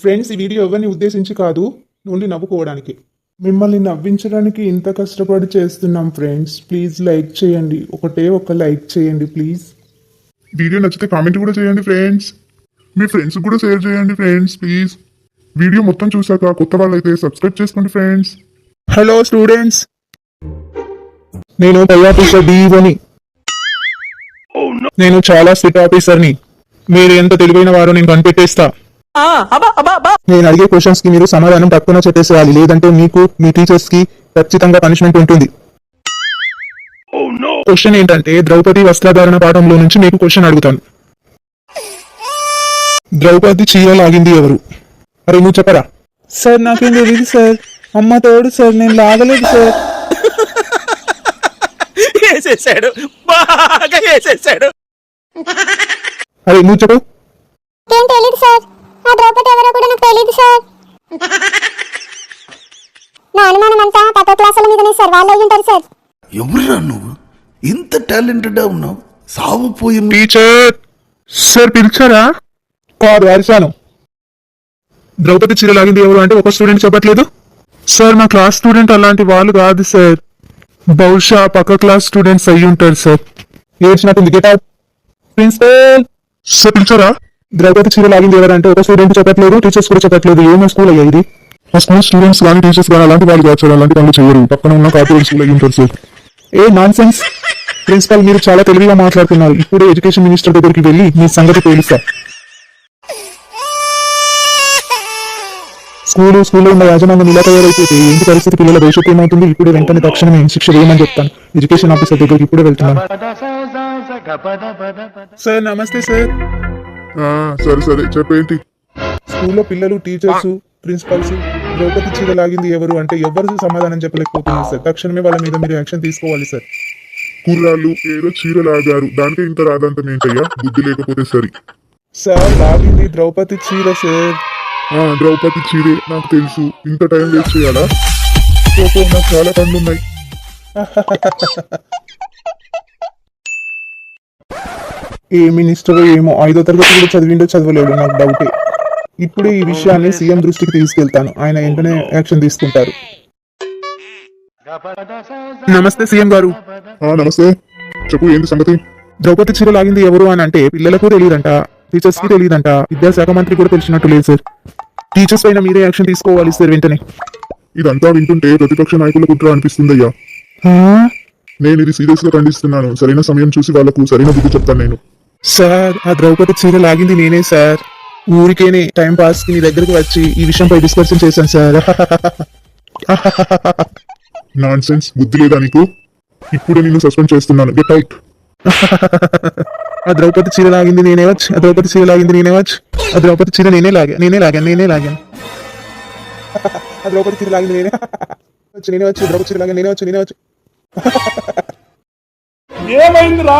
Friends ఈ video ఎవరిని ఉద్దేశించి కాదు ఓన్లీ నవ్వుకోవడానికి. మిమ్మల్ని నవ్వించడానికి ఇంత కష్టపడి చేస్తున్నాం ఫ్రెండ్స్ ప్లీజ్ లైక్ చేయండి. ఒకటే ఒక లైక్ చేయండి ప్లీజ్ వీడియో నచ్చితే కామెంట్ కూడా చేయండి ఫ్రెండ్స్ మీ ఫ్రెండ్స్ కూడా షేర్ చేయండి ఫ్రెండ్స్ ప్లీజ్ వీడియో మొత్తం చూసాక కొత్త వాళ్ళైతే సబ్స్క్రైబ్ చేసుకోండి ఫ్రెండ్స్ హలో స్టూడెంట్స్ నేను పై ఆఫీసర్ డిఈఓని నేను చాలా స్ట్రిక్ట్ ఆఫీసర్ని మీరు ఎంత తెలివైన వారో నేను కనిపెట్టేస్తా. నేను అడిగే క్వశ్చన్స్కి మీరు సమాధానం తక్కువ చెప్పేసేయాలి. లేదంటే మీకు మీ టీచర్స్కి ఖచ్చితంగా పనిష్మెంట్ ఉంటుంది. క్వశ్చన్ ఏంటంటే ద్రౌపది వస్త్రధారణ పాఠంలో నుంచి మీకు క్వశ్చన్ అడుగుతాను. ద్రౌపది చీర లాగింది ఎవరు? అరే నువ్వు చెప్పరా? సార్ నాకేం తెలియదు సార్. అమ్మ తోడు సార్ నేను లాగలేదు సార్. వేసేసాడు. బాగా వేసేసాడు. అరే నువ్వు చెప్పు. సార్. ఆ ద్రౌపది ఎవరో కూడా నాకు తెలీదు సార్. నా అనుమానం అంతా పదో క్లాసుల మీదనే సార్. వాళ్ళు అయి ఉంటారు సార్. ఎవరురా నువ్వు? ఇంత టాలెంటెడ్ ఉన్నావు. సావు పోయి టీచర్! సార్ పిలిచారా? కాదు అరిశాను ద్రౌపది చీర లాగింది ఎవరు అంటే ఒక స్టూడెంట్ చెప్పట్లేదు. సార్ మా క్లాస్ స్టూడెంట్ అలాంటి వాళ్ళు కాదు సార్. బహుశా పక్క క్లాస్ స్టూడెంట్స్ అయ్యి ఉంటారు సార్. ఏడ్చినట్టుంది గెట్ అవుట్ ప్రిన్సిపల్! సార్ పిలిచారా? ద్రౌపది చీర లాగింది ఎవరంటే ఒక స్టూడెంట్ చెప్పట్లేదు టీచర్స్ కూడా చెప్పట్లేదు. ఏమో స్కూల్ అయ్యా ఇది. మా స్కూల్ స్టూడెంట్స్ కానీ టీచర్స్ కానీ అలాంటి వాళ్ళు కాదు సార్. అలాంటి పనులు చేయరు. పక్కన ఉన్న కార్పొరేట్ స్కూల్ అయ్యి ఉంటారు సార్? ఏ నాన్ సెన్స్ ప్రిన్సిపల్ మీరు చాలా తెలివిగా మాట్లాడుతున్నారు. ఇప్పుడే ఎడ్యుకేషన్ మినిస్టర్ దగ్గరికి వెళ్ళి మీ సంగతి తేలుస్తా స్కూలు స్కూల్లో ఉన్న యాజమాన్యం ఇలా తయారైపోతే ఏంటి పరిస్థితి? పిల్లల భవిష్యత్తు ఏమవుతుంది? ఇప్పుడే వెంటనే తక్షణమే శిక్ష వేయమని చెప్తాను. ఎడ్యుకేషన్ ఆఫీసర్ దగ్గరికి ఇప్పుడే వెళ్తున్నాను. సార్ నమస్తే సార్. సరే సరే చెప్పేంటి? స్కూల్లో పిల్లలు టీచర్స్ ప్రిన్సిపల్స్ ద్రౌపది చీర లాగింది ఎవరు అంటే ఎవరు సమాధానం చెప్పలేకపోతున్నారు సార్. తక్షణమే వాళ్ళ మీద మీరు యాక్షన్ తీసుకోవాలి సార్. కుర్రాళ్ళు ఏదో చీర లాగారు. దానికే ఇంత రాదంతం ఏంటయ్యా? బుద్ధి లేకపోతే సరి. సార్ లాగింది ద్రౌపది చీర సార్. ద్రౌపది చీరే నాకు తెలుసు. ఇంత టైం వేస్ట్ చేయాలా? నాకు చాలా పనులు ఏ మినిస్టర్ ఏమో ఐదో తరగతి కూడా చదివిండో చదవలేడు నాకు డౌటే ఇప్పుడే ఈ విషయాన్ని సీఎం దృష్టికి తీసుకెళ్తాను. ఆయన వెంటనే యాక్షన్ తీసుకుంటారు. నమస్తే సీఎం గారు. ఆ నమస్తే. చెప్పు ఏంటి సంగతి? ద్రౌపది చీర లాగింది ఎవరు అని అంటే పిల్లలకు తెలియదంట టీచర్స్కి తెలియదంట విద్యాశాఖ మంత్రి కూడా తెలిసినట్టు లేదు సార్ టీచర్స్ పైన మీరే యాక్షన్ తీసుకోవాలి సార్ వెంటనే. ఇదంతా వింటుంటే ప్రతిపక్ష నాయకుల కుట్ర అనిపిస్తుందయ్యా. నేను ఇది సీరియస్గా ఖండిస్తున్నాను. సరైన సమయం చూసి వాళ్ళకు సరైన బుద్ధి చెప్తాను నేను. సార్ ఆ ద్రౌపది చీర లాగింది నేనే సార్. ఊరికేనే టైం పాస్కి మీ దగ్గరకు వచ్చి ఈ విషయంపై డిస్కషన్ చేశాను సార్. నాన్ సెన్స్ బుద్ధి లేదా నీకు? ఇప్పుడే నిన్ను సస్పెండ్ చేస్తున్నాను. గెట్ అవుట్ ఆ ద్రౌపది చీర లాగింది నేనే వచ్చి ఆ ద్రౌపది చీర లాగింది నేనే వచ్చి ఆ ద్రౌపది చీర నేనే లాగా నేనే లాగాను నేనే లాగాను ఆ ద్రౌపది చీర లాగింది నేనే వచ్చి నేనే వచ్చి ద్రౌపది చీర లాగాను నేనే వచ్చి నేనే వచ్చి ఏమైందిరా?